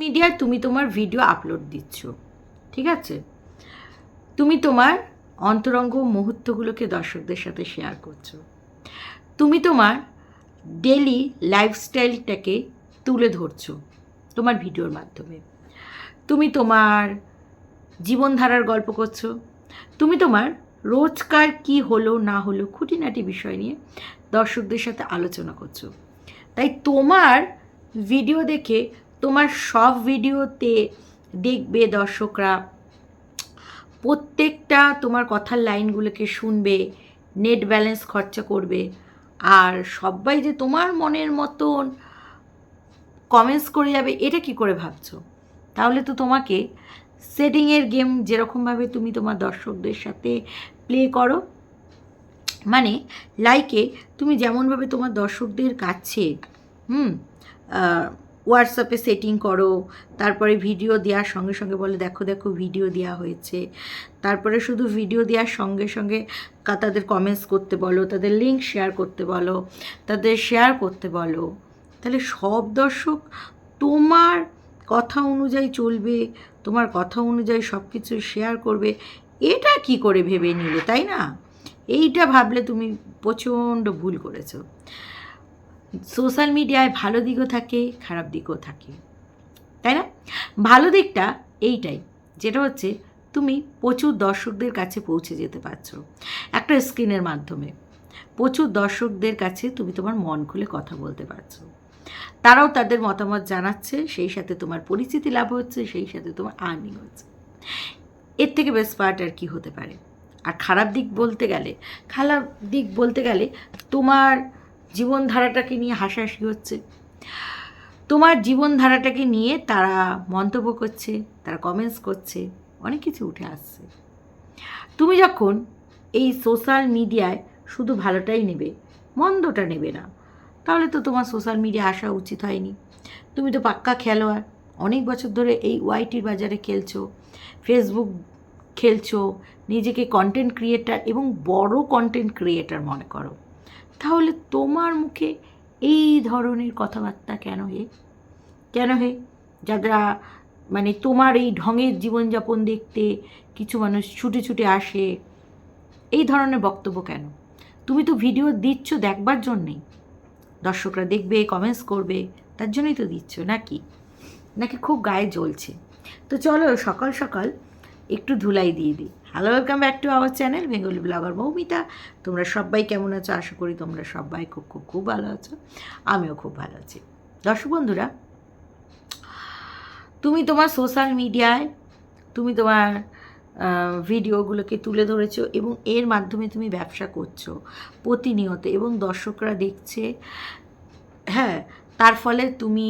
মিডিয়ায় তুমি তোমার ভিডিও আপলোড দিচ্ছ, ঠিক আছে? তুমি তোমার অন্তরঙ্গ মুহূর্তগুলোকে দর্শকদের সাথে শেয়ার করছ। তুমি তোমার ডেলি লাইফস্টাইলটাকে তুলে ধরছো তোমার ভিডিওর মাধ্যমে। তুমি তোমার জীবনধারার গল্প করছ। তুমি তোমার রোজকার কি হলো, না হলো, খুঁটিনাটি বিষয় নিয়ে দর্শকদের সাথে আলোচনা করছ। তাই তোমার ভিডিও দেখে তোমার সব ভিডিওতে দেখবে দর্শকরা। প্রত্যেকটা তোমার কথার লাইনগুলোকে শুনবে নেট ব্যালেন্স খরচা করবে। আর সবাই যে তোমার মনের মতন কমেন্টস করে যাবে, এটা কি করে ভাবছ? তাহলে তো তোমাকে সেটিংয়ের গেম যেরকমভাবে তুমি তোমার দর্শকদের সাথে প্লে করো মানে লাইকে তুমি যেমনভাবে তোমার দর্শকদের কাছে, হুম হোয়াটসঅ্যাপে সেটিং করো, তারপরে ভিডিও দেওয়ার সঙ্গে সঙ্গে বলে, দেখো দেখো ভিডিও দেওয়া হয়েছে। তারপরে শুধু ভিডিও দেওয়ার সঙ্গে সঙ্গে তাদের কমেন্টস করতে বলো, তাদের লিঙ্ক শেয়ার করতে বলো, তাদের শেয়ার করতে বলো। তাহলে সব দর্শক, তোমার কথা অনুযায়ী চলবে, তোমার কথা অনুযায়ী সব কিছু শেয়ার করবে। এটা কি করে ভেবে নিলে, তাই না? এইটা ভাবলে তুমি প্রচণ্ড ভুল করেছ। সোশ্যাল মিডিয়ায় ভালো দিকও থাকে, খারাপ দিকও থাকে। তাই না? ভালো দিকটা এইটাই, যেটা হচ্ছে তুমি প্রচুর দর্শকদের কাছে পৌঁছে যেতে পারছ একটা স্ক্রিনের মাধ্যমে। প্রচুর দর্শকদের কাছে তুমি তোমার মন খুলে কথা বলতে পারছ। তারাও তাদের মতামত জানাচ্ছে, সেই সাথে তোমার পরিচিতি লাভ হচ্ছে, সেই সাথে তোমার আর্নিং হচ্ছে। এর থেকে বেস্ট পার্ট আর কি হতে পারে? আর খারাপ দিক বলতে গেলে, খারাপ দিক বলতে গেলে তোমার জীবনধারাটাকে নিয়ে হাসাহাসি হচ্ছে। তোমার জীবনধারাটাকে নিয়ে তারা মন্তব্য করছে, তারা কমেন্টস করছে, অনেক কিছু উঠে আসছে। তুমি যখন এই সোশ্যাল মিডিয়ায় শুধু ভালোটাই নেবে, মন্দটা নেবে না, তাহলে তো তোমার সোশ্যাল মিডিয়া আসা উচিত হয়নি। তুমি তো পাক্কা খেলোয়াড়, অনেক বছর ধরে এই ওয়াইটির বাজারে খেলছো ফেসবুক খেলছো, নিজেকে কন্টেন্ট ক্রিয়েটার এবং বড় কন্টেন্ট ক্রিয়েটার মনে করো। তাহলে তোমার মুখে এই ধরনের কথাবার্তা কেন হে? কেন হে? যারা মানে তোমার এই ঢঙের জীবনযাপন দেখতে কিছু মানুষ ছুটে ছুটে আসে, এই ধরনের বক্তব্য কেন? তুমি তো ভিডিও দিচ্ছ দেখবার জন্যেই দর্শকরা দেখবে কমেন্টস করবে, তার জন্যই তো দিচ্ছ, নাকি? নাকি খুব গায়ে জ্বলছে। তো চলো সকাল সকাল একটু ধুলাই দিয়ে দিই। Hello welcome back to our channel Bengali blogger Moumita তোমরা সবাই কেমন আছো? আশা করি তোমরা সবাই খুব খুব খুব ভালো আছো। আমিও খুব ভালো আছি। দর্শক বন্ধুরা, তুমি তোমার সোশ্যাল মিডিয়ায় তুমি তোমার ভিডিওগুলোকে তুলে ধরেছো এবং এর মাধ্যমে তুমি ব্যবসা করছ প্রতিনিয়ত এবং দর্শকরা দেখছে হ্যাঁ তার ফলে তুমি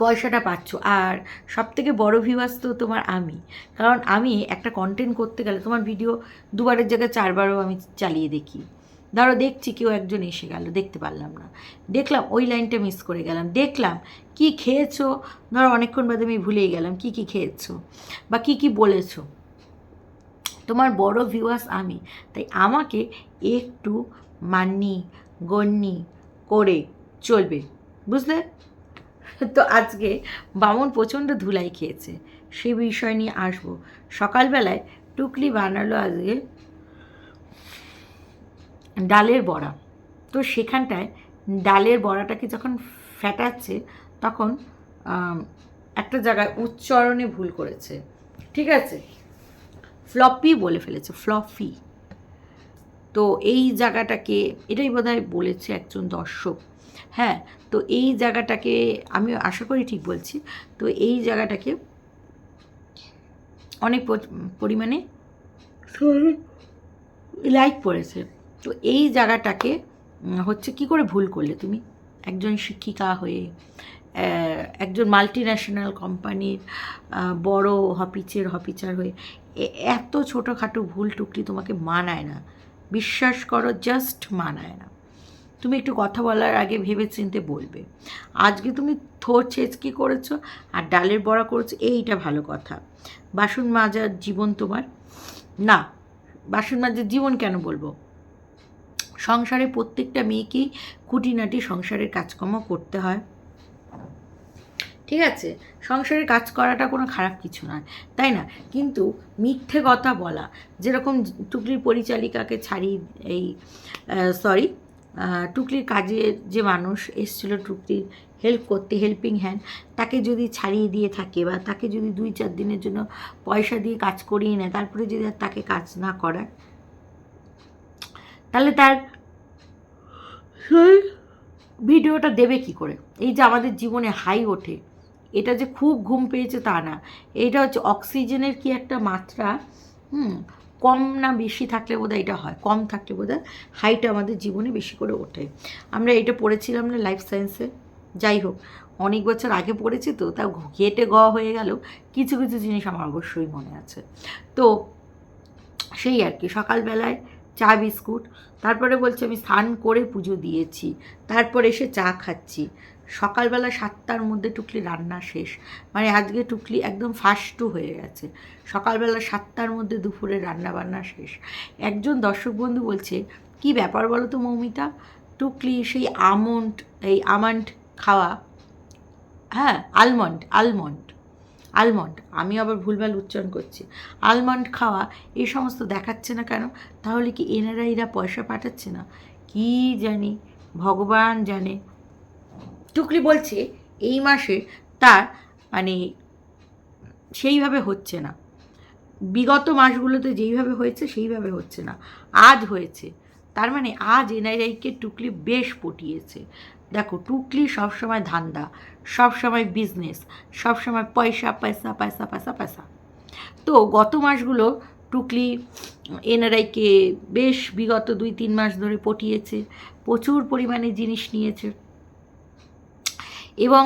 পয়সাটা পাচ্ছ। আর সব থেকে বড়ো ভিউয়ার্স তো তোমার আমি। কারণ আমি একটা কন্টেন্ট করতে গেলে তোমার ভিডিও দুবারের জায়গায় চারবারও আমি চালিয়ে দেখি। ধরো দেখছি কেউ একজন এসে গেল, দেখতে পারলাম না। দেখলাম ওই লাইনটা মিস করে গেলাম। দেখলাম কি খেয়েছো? ধরো অনেকক্ষণ বাদে আমি ভুলেই গেলাম, কি কি খেয়েছো? বা কি কি বলেছ? তোমার বড় ভিউয়ার্স আমি। তাই আমাকে একটু মান্নি গণ্যি করে চলবে। বুঝলে? তো আজকে বামন প্রচণ্ড ধুলাই খেয়েছে। সে বিষয় নিয়ে আসব। সকালবেলায় টুকলি বানালো আজকে ডালের বড়া। তো সেখানটায় ডালের বড়াটাকে যখন ফ্যাটাচ্ছে তখন একটা জায়গায় উচ্চারণে ভুল করেছে। ঠিক আছে? ফ্লপি বলে ফেলেছে, ফ্লফি। তো এই জায়গাটাকে, এটাই বোধহয় বলেছে একজন দর্শক। হ্যাঁ তো এই জায়গাটাকে আমি আশা করি ঠিক বলছি তো এই জায়গাটাকে অনেক পরিমাণে লাইক পড়েছে তো এই জায়গাটাকে হচ্ছে কি করে ভুল করলে তুমি? একজন শিক্ষিকা হয়ে একজন মাল্টি ন্যাশনাল কোম্পানির বড় হপিচের হপিচার হয়ে এত ছোটোখাটো ভুল টুকলি তোমাকে মানায় না। বিশ্বাস করো জাস্ট মানায় না। তুমি একটু কথা বলার আগে ভেবে চিনতে বলবে। আজকে তুমি থোর ছেচকি করেছ আর ডালের বড়া করেছ, এইটা ভালো কথা। বাসন মাজার জীবন তোমার। না, বাসন মাজার জীবন কেন বলব? সংসারে প্রত্যেকটা মেয়েকেই খুঁটিনাটি সংসারের কাজকর্ম করতে হয়। ঠিক আছে? সংসারের কাজ করাটা কোনো খারাপ কিছু নয়, তাই না? কিন্তু মিথ্যে কথা বলা, যেরকম টুকলির পরিচালিকাকে ছাড়িয়ে এই সরি টুকলির কাজের যে মানুষ এসেছিল টুকলির হেল্প করতে হেল্পিং হ্যান্ড তাকে যদি ছাড়িয়ে দিয়ে থাকে বা তাকে যদি দুই চার দিনের জন্য পয়সা দিয়ে কাজ করিয়ে নেয়, তারপরে যদি আর তাকে কাজ না করায়, তাহলে তার ভিডিওটা দেবে কি করে? এই যে আমাদের জীবনে হাই ওঠে, এটা যে খুব ঘুম পেয়েছে তা না। এইটা হচ্ছে অক্সিজেনের কি একটা মাত্রা? হুম কম না বেশি থাকলে বোধহয় এটা হয়, কম থাকলে বোধহয় হাইটা আমাদের জীবনে বেশি করে ওঠে। আমরা এটা পড়েছিলাম না লাইফ সায়েন্সে যাই হোক, অনেক বছর আগে পড়েছি তো তা ঘেটে গ হয়ে গেল, কিছু কিছু জিনিস আমার অবশ্যই মনে আছে। তো সেই আর কি, সকালবেলায় চা, বিস্কুট, তারপরে বলছে আমি স্নান করে পুজো দিয়েছি, তারপর এসে চা খাচ্ছি। সকালবেলা সাতটার মধ্যে টুকলি রান্না শেষ। মানে আজকে টুকলি একদম ফাস্টু হয়ে গেছে। সকালবেলা সাতটার মধ্যে দুপুরে রান্না বান্না শেষ। একজন দর্শক বন্ধু বলছে, কি ব্যাপার বলো তো মৌমিতা? টুকলি সেই আমন্ড, এই আমন্ড খাওয়া হ্যাঁ আলমন্ড আলমন্ড আলমন্ড আমি আবার ভুলভাল উচ্চারণ করছি। আলমন্ড খাওয়া এই সমস্ত দেখাচ্ছে না কেন? তাহলে কি এনারা এরা পয়সা পাঠাচ্ছে না? কি জানি, ভগবান জানে। টুকলি বলছে, এই মাসে তার মানে সেইভাবে হচ্ছে না। বিগত মাসগুলোতে যেইভাবে হয়েছে, সেইভাবে হচ্ছে না। আজ হয়েছে। তার মানে আজ এনআইআইকে টুকলি বেশ পটিয়েছে। দেখো, টুকলি সবসময় ধান্দা, সবসময় বিজনেস সবসময় পয়সা পয়সা পয়সা পয়সা পয়সা। তো গত মাসগুলো টুকলি এনআরআইকে বেশ বিগত দুই, তিন মাস ধরে পটিয়েছে, প্রচুর পরিমাণে জিনিস নিয়েছে। এবং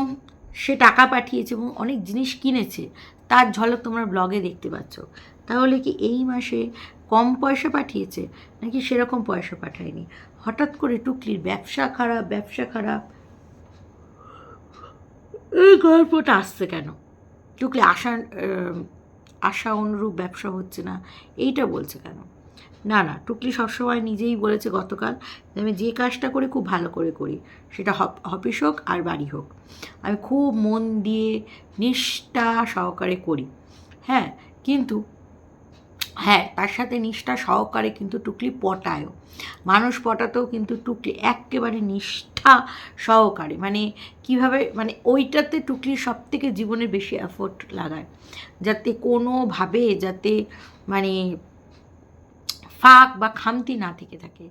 সে টাকা পাঠিয়েছে এবং অনেক জিনিস কিনেছে, তার ঝলক তোমরা ব্লগে দেখতে পাচ্ছ। তাহলে কি এই মাসে কম পয়সা পাঠিয়েছে, নাকি সেরকম পয়সা পাঠায়নি? হঠাৎ করে টুকলির ব্যবসা খারাপ ব্যবসা খারাপ। এই গল্পটা আসছে কেন? টুকলি আশা আশা অনুরূপ ব্যবসা হচ্ছে না, এইটা বলছে কেন? না না, টুকলি সবসময় নিজেই বলেছে গতকাল আমি যে কাজটা করি খুব ভালো করে করি। সেটা অফিস হোক আর বাড়ি হোক। আমি খুব মন দিয়ে নিষ্ঠা সহকারে করি। হ্যাঁ কিন্তু হ্যাঁ তার সাথে নিষ্ঠা সহকারে কিন্তু টুকলি পটায়ও। মানুষ পটাতেও কিন্তু টুকলি একেবারে নিষ্ঠা সহকারে। মানে কীভাবে মানে ওইটাতে টুকলি সব থেকে জীবনের বেশি এফোর্ট লাগায়। যাতে কোনোভাবে যাতে মানে ফাঁক বা খামতি না থেকে থাকে।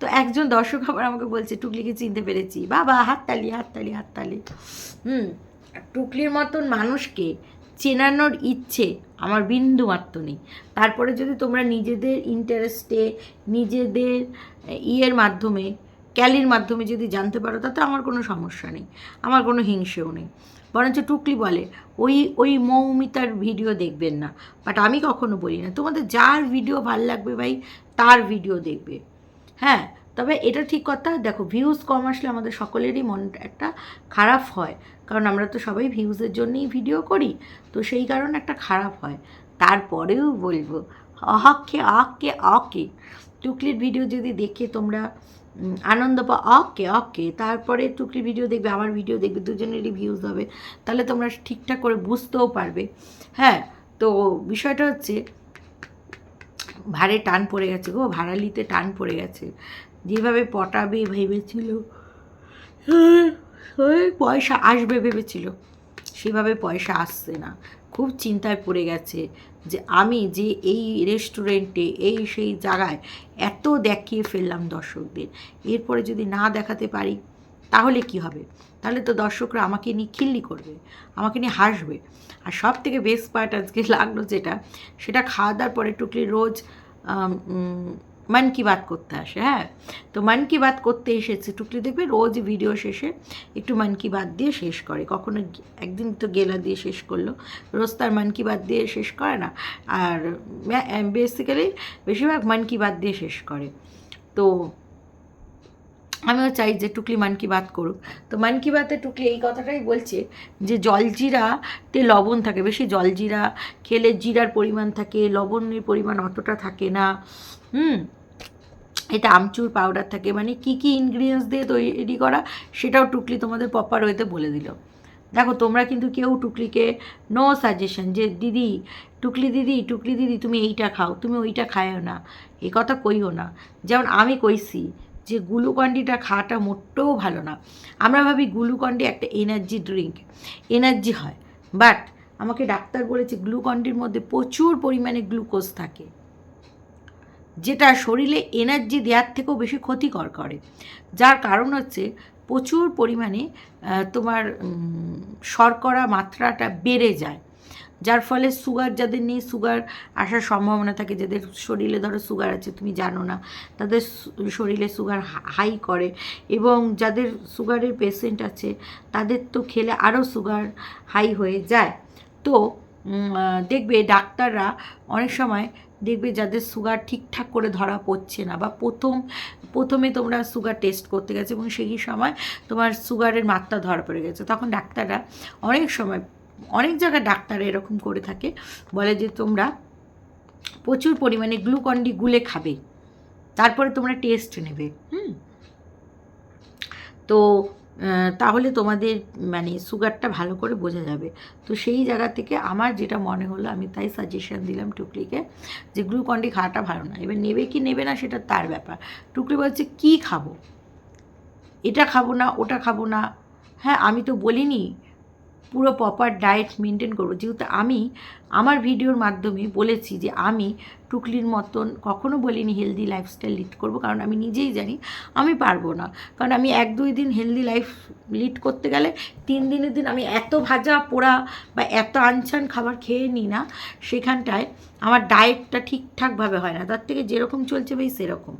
তো একজন দর্শক আবার আমাকে বলছে, টুকলিকে চিনতে পেরেছি। বাবা, হাততালি হাততালি হাততালি। হুম টুকলির মতন মানুষকে চেনানোর ইচ্ছে আমার বিন্দু মাত্র নেই। তারপরে যদি তোমরা নিজেদের ইন্টারেস্টে নিজেদের ইয়ের মাধ্যমে, ক্যালির মাধ্যমে যদি জানতে পারো, তাতে আমার কোনো সমস্যা নেই। আমার কোনো হিংসেও নেই। বরঞ্চ টুকলি বলে, ওই ওই মৌমিতার ভিডিও দেখবেন না। বাট আমি কখনো বলি না। তোমাদের যার ভিডিও ভালো লাগবে ভাই, তার ভিডিও দেখবে। হ্যাঁ তবে এটা ঠিক কথা, দেখো ভিউজ কম আসলে আমাদের সকলেরই মন একটা খারাপ হয়। কারণ আমরা তো সবাই ভিউজের জন্যই ভিডিও করি, তো সেই কারণে একটা খারাপ হয়। তারপরেও বলব অহকে অকে অকে টুকলির ভিডিও যদি দেখে তোমরা আনন্দ পা অকে অকে তারপরে টুকলি ভিডিও দেখবে, আমার ভিডিও দেখবে, দুজনেরই ভিউজ হবে। তাহলে তোমরা ঠিকঠাক করে বুঝতেও পারবে। হ্যাঁ তো বিষয়টা হচ্ছে ভারে টান পড়ে গেছে গো, ভাড়ালিতে টান পড়ে গেছে। যেভাবে পটাবে ভেবেছিল ওই পয়সা আসবে ভেবেছিল, সেভাবে পয়সা আসছে না। খুব চিন্তায় পড়ে গেছে যে আমি যে এই রেস্টুরেন্টে এই সেই জায়গায় এত দেখিয়ে ফেললাম দর্শকদের। এরপরে যদি না দেখাতে পারি, তাহলে কি হবে? তাহলে তো দর্শকরা আমাকে নিয়ে খিল্লি করবে, আমাকে নিয়ে হাসবে। আর সব থেকে বেস্ট পার্ট আজকে লাগল যেটা, সেটা খাওয়া দাওয়ার পরে টুকলি রোজ মন কি বাত করতে আসে হ্যাঁ? তো মন কি বাত করতে এসেছে, টুকলি দেখবে রোজ ভিডিও শেষে একটু মন কি বাত দিয়ে শেষ করে। কখনো একদিন তো গেলা দিয়ে শেষ করল। রোজ তার মন কি বাত দিয়ে শেষ করে না। আর বেসিক্যালি বেশিরভাগ মন কি বাত দিয়ে শেষ করে। তো আমিও চাই যে টুকলি মান কি বাত করুক। তো মান কি বাতে টুকলি এই কথাটাই বলছে যে জলজিরাতে লবণ থাকে, বেশি জলজিরা খেলে জিরার পরিমাণ থাকে, লবণের পরিমাণ অতটা থাকে না। হুম? এটা আমচুর পাউডার থাকে মানে কি কি ইনগ্রিডিয়েন্টস দিয়ে তৈরি করা সেটাও টুকলি তোমাদের পপার ওয়েতে বলে দিল। দেখো, তোমরা কিন্তু কেউ টুকলিকে নো সাজেশন যে, দিদি, টুকলি দিদি টুকলি দিদি, তুমি এইটা খাও, তুমি ওইটা খায়ও না, এ কথা কইও না। যেমন আমি কইছি যে, গ্লুকন্ডিটা খাওয়াটা মোটেও ভালো না। আমরা ভাবি গ্লুকন্ডি একটা এনার্জি ড্রিঙ্ক এনার্জি হয় বাট আমাকে ডাক্তার বলেছে গ্লুকন্ডির মধ্যে প্রচুর পরিমাণে গ্লুকোজ থাকে। যেটা শরীরে এনার্জি দেওয়ার থেকেও বেশি ক্ষতিকর করে। যার কারণ হচ্ছে প্রচুর পরিমাণে তোমার শর্করা মাত্রাটা বেড়ে যায়। যার ফলে সুগার যাদের নেই সুগার আসার সম্ভাবনা থাকে। যাদের শরীরে ধরো সুগার আছে, তুমি জানো না, তাদের শরীরে সুগার হাই করে এবং যাদের সুগারের পেশেন্ট আছে, তাদের তো খেলে আরও সুগার হাই হয়ে যায়। তো দেখবে ডাক্তাররা অনেক সময় দেখবে যাদের সুগার ঠিকঠাক করে ধরা পড়ছে না বা প্রথম, প্রথমে তোমরা সুগার টেস্ট করতে গেছো এবং সেই সময় তোমার সুগারের মাত্রা ধরা পড়ে গেছে। তখন ডাক্তাররা অনেক সময়, অনেক জায়গায় ডাক্তার এরকম করে থাকে, বলে যে তোমরা প্রচুর পরিমাণে গ্লুকন্ডি গুলে খাবে, তারপরে তোমরা টেস্ট নেবে। হুম? তো তাহলে তোমাদের মানে সুগারটা ভালো করে বোঝা যাবে। তো সেই জায়গা থেকে আমার যেটা মনে হলো, আমি তাই সাজেশন দিলাম টুকরিকে যে গ্লুকন্ডি খাওয়াটা ভালো না। এবার নেবে কি নেবে না সেটা তার ব্যাপার। টুকলি বলছে, কি খাব? এটা খাব না, ওটা খাব না। হ্যাঁ আমি তো বলিনি পুরো প্রপার ডায়েট মেনটেন করব। যেহেতু আমি আমার ভিডিওর মাধ্যমে বলেছি যে আমি টুকলির মতন কখনো বলিনি হেলদি লাইফস্টাইল লিড করব, কারণ আমি নিজেই জানি আমি পারব না। কারণ আমি এক দুই দিন হেলদি লাইফ লিড করতে গেলে তিন দিনের দিন আমি এত ভাজা পোড়া বা এত আনছান খাবার খেয়ে নিই না, সেখানটায় আমার ডায়েটটা ঠিকঠাকভাবে হয় না। তার থেকে যেরকম চলছে বেশ সেরকম।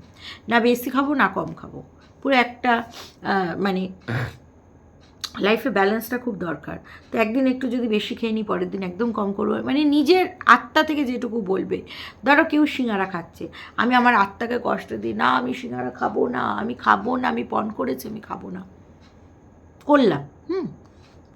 না বেশি খাব, না কম খাব। পুরো একটা মানে লাইফে ব্যালেন্সটা খুব দরকার। তো একদিন একটু যদি বেশি খেয়ে নিই পরের দিন একদম কম করব। মানে নিজের আত্মা থেকে যেটুকু বলবে, ধরো কেউ সিঙ্গারা খাচ্ছে, আমি আমার আত্মাকে কষ্ট দিই, না, আমি সিঙ্গারা খাব না, আমি খাব না, আমি পণ করেছি, আমি খাব না। করলাম, হুম।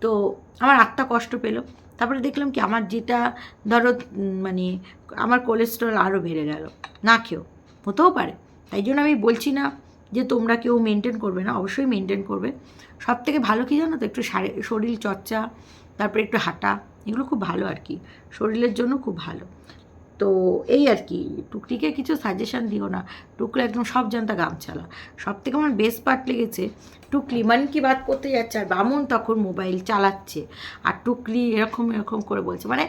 তো আমার আত্মা কষ্ট পেল। তারপরে দেখলাম কি, আমার যেটা, ধরো মানে আমার কোলেস্ট্রল আরও বেড়ে গেল। না খেয়েও হতেও পারে। তাই জন্য আমি বলছি না যে তোমরা কেউ মেনটেন করবে না, অবশ্যই মেনটেন করবে। সব থেকে ভালো কী জানো তো? একটু শারী- শরীর চর্চা, তারপরে একটু হাঁটা, এগুলো খুব ভালো আর কি। শরীরের জন্য খুব ভালো। তো এই আর কি, টুকরিকে কিছু সাজেশান দিও না। টুকরি একদম সব জানতা গামছালা। সব থেকে আমার বেস্ট পার্ট লেগেছে টুকলি মন কি বাদ করতে যাচ্ছে আর বামন তখন মোবাইল চালাচ্ছে। আর টুকলি এরকম এরকম করে বলছে। মানে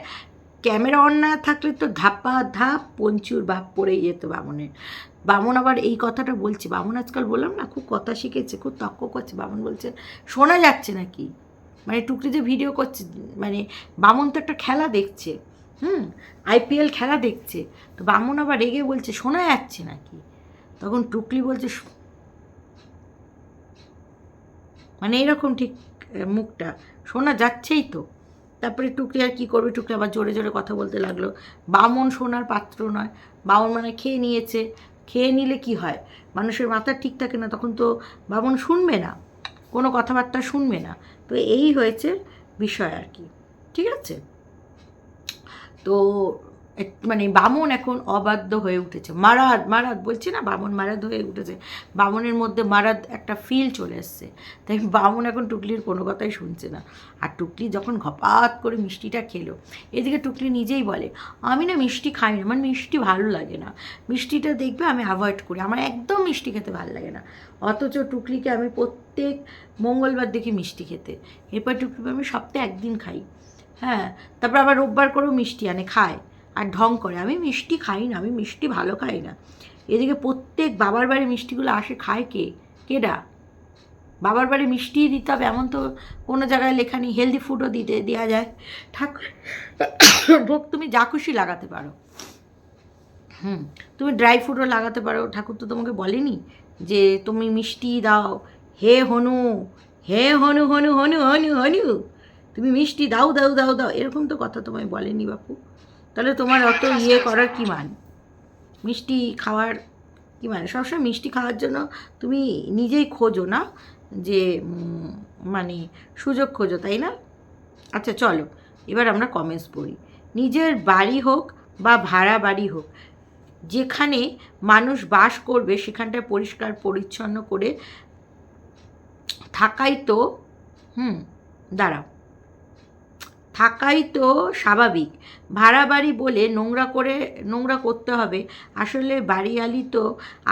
ক্যামেরা অন না থাকলে তো ধাপা ধাপ পঞ্চুর ভাব পড়েই যেত বামনের। বামন আবার এই কথাটা বলছে, বামন আজকাল বললাম না, খুব কথা শিখেছে, খুব তক্ক করছে। বামন বলছে, শোনা যাচ্ছে নাকি? মানে টুকলি যে ভিডিও করছে মানে বামন তো একটা খেলা দেখছে, হুম? আইপিএল খেলা দেখছে। তো বামন আবার রেগে বলছে, শোনা যাচ্ছে নাকি? তখন টুকলি বলছে মানে এরকম ঠিক মুখটা, শোনা যাচ্ছেই তো। তারপরে টুকরি আর কী করবে? টুকরি আবার জোরে জোরে কথা বলতে লাগল। বামন সোনার পাত্র নয়। বামন মানে খেয়ে নিয়েছে। খেয়ে নিলে কি হয়? মানুষের মাথা ঠিক থাকে না, তখন তো বামন শুনবে না। কোনো কথাবার্তা শুনবে না। তো এই হয়েছে বিষয় আর কি। ঠিক আছে? তো মানে বামন এখন অবাধ্য হয়ে উঠেছে। মারাদ মারাদ, বলছি না বামন মারাদ হয়ে উঠেছে। বামনের মধ্যে মারাদ একটা ফিল চলে এসছে। তাই বামন এখন টুকলির কোনো কথাই শুনছে না। আর টুকলি যখন ঘপাত করে মিষ্টিটা খেলো, এদিকে টুকলি নিজেই বলে, আমি না মিষ্টি খাই না আমার মিষ্টি ভালো লাগে না। মিষ্টিটা দেখবে আমি অ্যাভয়েড করি। আমার একদম মিষ্টি খেতে ভালো লাগে না। অথচ টুকলিকে আমি প্রত্যেক মঙ্গলবার দেখি মিষ্টি খেতে। এরপর টুকলি আমি সপ্তাহে একদিন খাই। হ্যাঁ তারপর আবার রোববার করেও মিষ্টি আনে, খায়। আর ঢং করে। আমি মিষ্টি খাই না, আমি মিষ্টি ভালো খাই না। এদিকে প্রত্যেক বাবার বাড়ি মিষ্টিগুলো আসে, খায় কে? কেডা? বাবার বাড়ি মিষ্টি দিতে হবে, এমন তো কোনো জায়গায় লেখা নেই হেলদি ফুডও দিতে দেওয়া যায়। ঠাকুর ভোগ তুমি যা খুশি লাগাতে পারো। হুম, তুমি ড্রাই ফ্রুটও লাগাতে পারো। ঠাকুর তো তোমাকে বলেনি যে তুমি মিষ্টি দাও। হে হনু হে হনু হনু হনু হনু হনু, তুমি মিষ্টি দাও দাও দাও দাও, এরকম তো কথা তোমায় বলেনি বাপু। তাহলে তোমার অত ইয়ে করার কি মান? মিষ্টি খাওয়ার কি মানে? সবসময় মিষ্টি খাওয়ার জন্য তুমি নিজেই খোঁজো না যে মানে সুযোগ খোঁজো তাই না? আচ্ছা চলো এবার আমরা কমেন্টস পড়ি। নিজের বাড়ি হোক বা ভাড়া বাড়ি হোক যেখানে মানুষ বাস করবে সেখানটায় পরিষ্কার পরিচ্ছন্ন করে থাকাই তো হুম দাঁড়াও। থাকাই তো স্বাভাবিক। ভাড়া বাড়ি বলে নোংরা করে, নোংরা করতে হবে। আসলে বাড়িয়ালি তো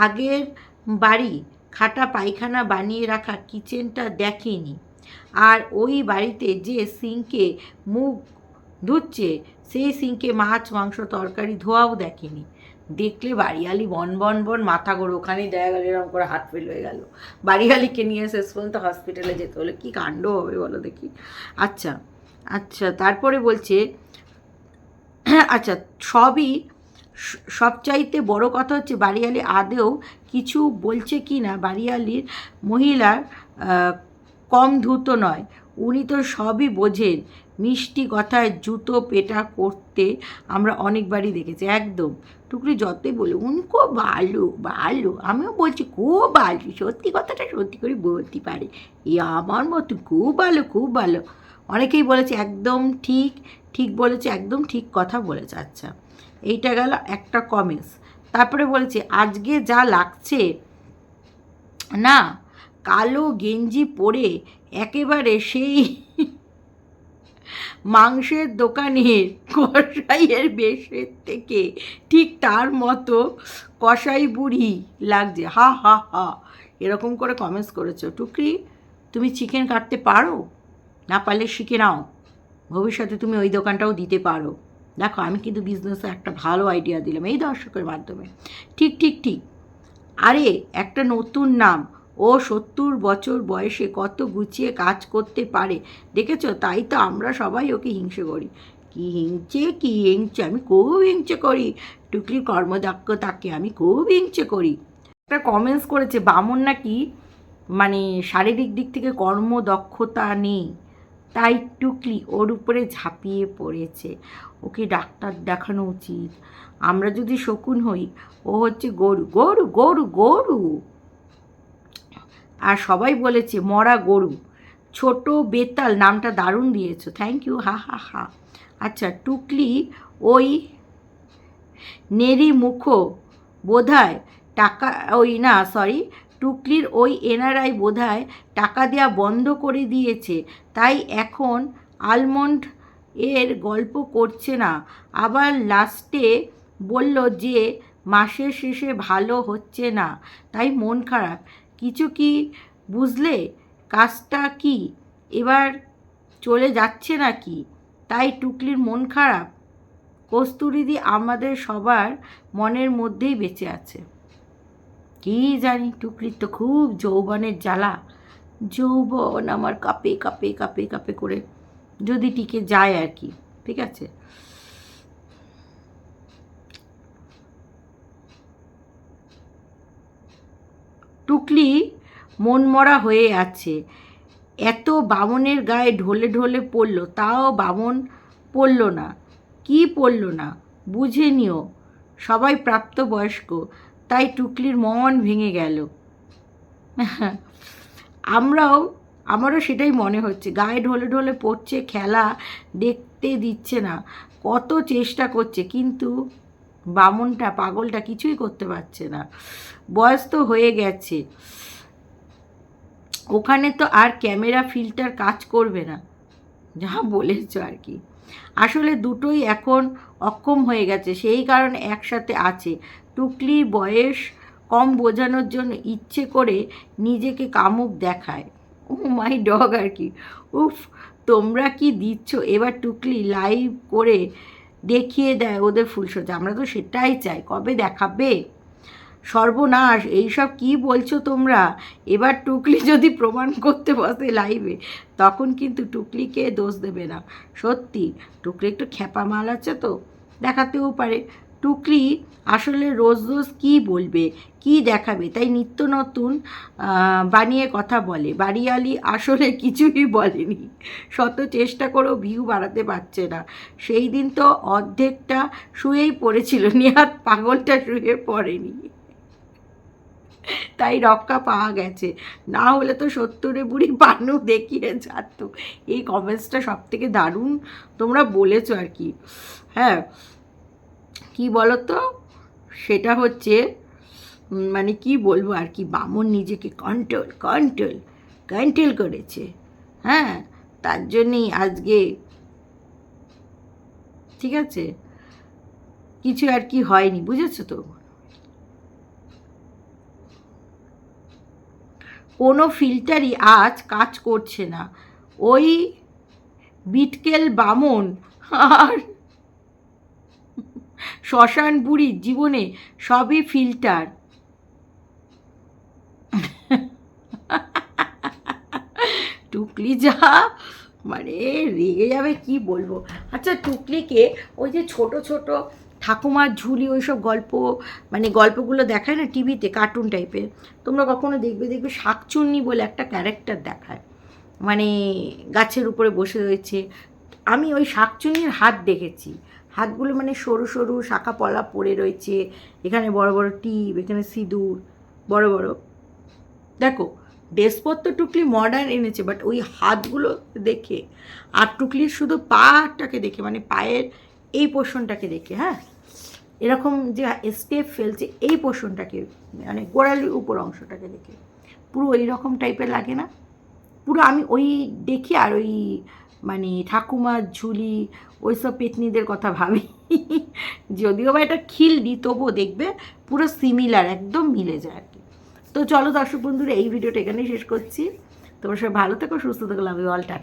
আগের বাড়ি, খাটা পায়খানা বানিয়ে রাখা কিচেনটা দেখেনি। আর ওই বাড়িতে যে সিঙ্কে মুখ ধুচ্ছে, সেই সিঙ্কে মাছ, মাংস, তরকারি, ধোয়াও দেখেনি। দেখলে বাড়িয়ালি বন বন বন, মাথা করে ওখানেই দেখা গেল এরকম করে হাত ফেল হয়ে গেল। বাড়িয়ালিকে নিয়ে শেষ পর্যন্ত হসপিটালে যেতে হলে। কী কাণ্ড হবে বলো দেখি। আচ্ছা আচ্ছা তারপরে বলছে আচ্ছা সবই, সবচাইতে বড় কথা হচ্ছে বাড়িয়ালি আদেও কিছু বলছে কি না? বাড়িয়ালির মহিলার কম ধূত নয়। উনি তো সবই বোঝেন। মিষ্টি কথায় জুতো পেটা করতে আমরা অনেকবারই দেখেছি, একদম। টুকরি যতই বলি উনি খুব ভালো ভালো। আমিও বলছি, খুব ভালো। সত্যি কথাটা সত্যি করে বলতে পারে। এ আমার মতো খুব ভালো খুব ভালো। অনেকেই বলেছে একদম ঠিক ঠিক বলেছে, একদম ঠিক কথা বলেছে। আচ্ছা এইটা গেল একটা কমেন্টস তারপরে বলেছে, আজকে যা লাগছে, না, কালো গেঞ্জি পরে একেবারে সেই মাংসের দোকানের কষাইয়ের বেশের থেকে ঠিক তার মতো কষাই বুড়ি লাগছে। হা হা হা, এরকম করে কমেন্টস করেছ। টুকরি, তুমি চিকেন কাটতে পারো? না পারলে শিখে নাও। ভবিষ্যতে তুমি ওই দোকানটাও দিতে পারো। দেখো, আমি কিন্তু বিজনেসে একটা ভালো আইডিয়া দিলাম এই দর্শকের মাধ্যমে। ঠিক ঠিক ঠিক। আরে, একটা নতুন নাম। ও সত্তর বছর বয়সে কত গুছিয়ে কাজ করতে পারে। দেখেছ? তাই তো আমরা সবাই ওকে হিংসে করি। কি হিংচে কি হিংচে আমি খুব হিংসে করি। টুকলির কর্মদক্ষতাকে আমি খুব হিংসে করি। একটা কমেন্টস করেছে, বামন নাকি মানে শারীরিক দিক থেকে কর্মদক্ষতা নেই। তাই টুকলি ওর উপরে ঝাঁপিয়ে পড়েছে। ওকে ডাক্তার দেখানো উচিত। আমরা যদি শকুন হই, ও হচ্ছে গরু গরু গরু গরু। আর সবাই বলেছে, মরা গরু। ছোট বেতাল, নামটা দারুণ দিয়েছ। থ্যাংক ইউ হা হা হা। আচ্ছা টুকলি ওই নেরি মুখো বোধহয় টাকা, ওই না সরি টুকলির ওই এনআরআই বোধহয় টাকা দেওয়া বন্ধ করে দিয়েছে। তাই এখন আলমন্ড এর গল্প করছে না। আবার লাস্টে বলল যে, মাসের শেষে ভালো হচ্ছে না। তাই মন খারাপ। কিছু কি বুঝলে? কাজটা কি? এবার চলে যাচ্ছে নাকি? তাই টুকলির মন খারাপ। কস্তুরিদি আমাদের সবার মনের মধ্যেই বেঁচে আছে। কি জানি টুকলির তো খুব যৌবনের জ্বালা। যৌবন আমার কাপে কাপে কাপে কাপে করে। যদি টিকে যায় আর কি, ঠিক আছে? টুকলি মনমরা হয়ে আছে। এত বামনের গায়ে ঢলে ঢলে পড়ল, তাও বামন পড়ল না। কি পড়ল না? বুঝে নিও, সবাই প্রাপ্তবয়স্ক। তাই টুকলির মন ভেঙে গেল। আমরাও, আমারও সেটাই মনে হচ্ছে। গায়ে ঢলে ঢলে পড়ছে, খেলা দেখতে দিচ্ছে না। কত চেষ্টা করছে, কিন্তু বামনটা, পাগলটা কিছুই করতে পারছে না। বয়স তো হয়ে গেছে। ওখানে তো আর ক্যামেরা ফিল্টার কাজ করবে না। যা বলেছ আর কি। আসলে দুটোই এখন অক্ষম হয়ে গেছে। সেই কারণে একসাথে আছে। টুকলির বয়স কম বোঝানোর জন্য ইচ্ছে করে নিজেকে কামুক দেখায়। ও মাই ডগ আর কি। উফ, তোমরা কি দিচ্ছ? এবার টুকলি লাইভ করে দেখিয়ে দেয় ওদের ফুলসজ্জা আমরা তো সেটাই চাই। কবে দেখাবে? সর্বনাশ, এইসব কি বলছো তোমরা? এবার টুকলি যদি প্রমাণ করতে বসে লাইভে, তখন কিন্তু টুকলিকে দোষ দেবে না। সত্যি, টুকলি একটু খ্যাপা মাল আছে তো, দেখাতেও পারে। টুকলি আসলে রোজ রোজ কী বলবে, কি দেখাবে? তাই নিত্য নতুন বানিয়ে কথা বলে। বাড়িয়ালি আসলে কিছুই বলেনি। শত চেষ্টা করেও ভিউ বাড়াতে পারছে না। সেই দিন তো অর্ধেকটা শুয়েই পড়েছিল। নিহাত পাগলটা শুয়ে পড়েনি। তাই রক্ষা পাওয়া গেছে। না হলে তো সত্তরে বুড়ি পানু দেখিয়ে যাত। এই কমেন্টসটা সব থেকে দারুণ তোমরা বলেছ আর কি। হ্যাঁ কি বলো তো সেটা হচ্ছে মানে কি বলব আর কি, বামন নিজেকে কন্ট্রোল কন্ট্রোল কন্ট্রোল করেছে। হ্যাঁ তার জন্যেই আজকে ঠিক আছে? কিছু আর কি হয়নি, বুঝেছ তো? কোনো ফিল্টারই আজ কাজ করছে না। ওই বিটকেল বামন আর শ্মশান বুড়ির জীবনে সবই ফিল্টার। টুকলি যা মানে রেগে যাবে কি বলব? আচ্ছা টুকলিকে ওই যে ছোট ছোট ঠাকুমার ঝুলি ওই সব গল্প মানে গল্পগুলো দেখায় না টিভিতে, কার্টুন টাইপের? তোমরা কখনো দেখবে দেখবে শাকচুন্নি বলে একটা ক্যারেক্টার দেখায়। মানে গাছের উপরে বসে রয়েছে। আমি ওই শাকচুন্নির হাত দেখেছি। হাতগুলো মানে সরু সরু, শাখা পলা পড়ে রয়েছে, এখানে বড় বড় টিপ, এখানে সিঁদুর, বড় বড়। দেখো ড্রেসপত্র টুকলি মডার্ন এনেছে বাট ওই হাতগুলো দেখে, আর টুকলির শুধু পাটাকে দেখে মানে পায়ের এই পোর্শনটাকে দেখে হ্যাঁ? এরকম যে স্টেপ ফেলছে, এই পোর্শনটাকে মানে গোড়ালির উপর অংশটাকে দেখে। পুরো ওই রকম টাইপের লাগে না? পুরো আমি ওই দেখি আর ওই মানে ঠাকুমা, ঝুলি ওই সব পেতনিদের কথা ভাবি। যদিও বা এটা খিলনি তবুও দেখবে পুরো সিমিলার একদম মিলে যায় আর কি। তো চলো দর্শক বন্ধুরা, এই ভিডিওটা এখানেই শেষ করছি। তোমরা সবাই ভালো থেকো, সুস্থ থেকো লাভ অল টাটা।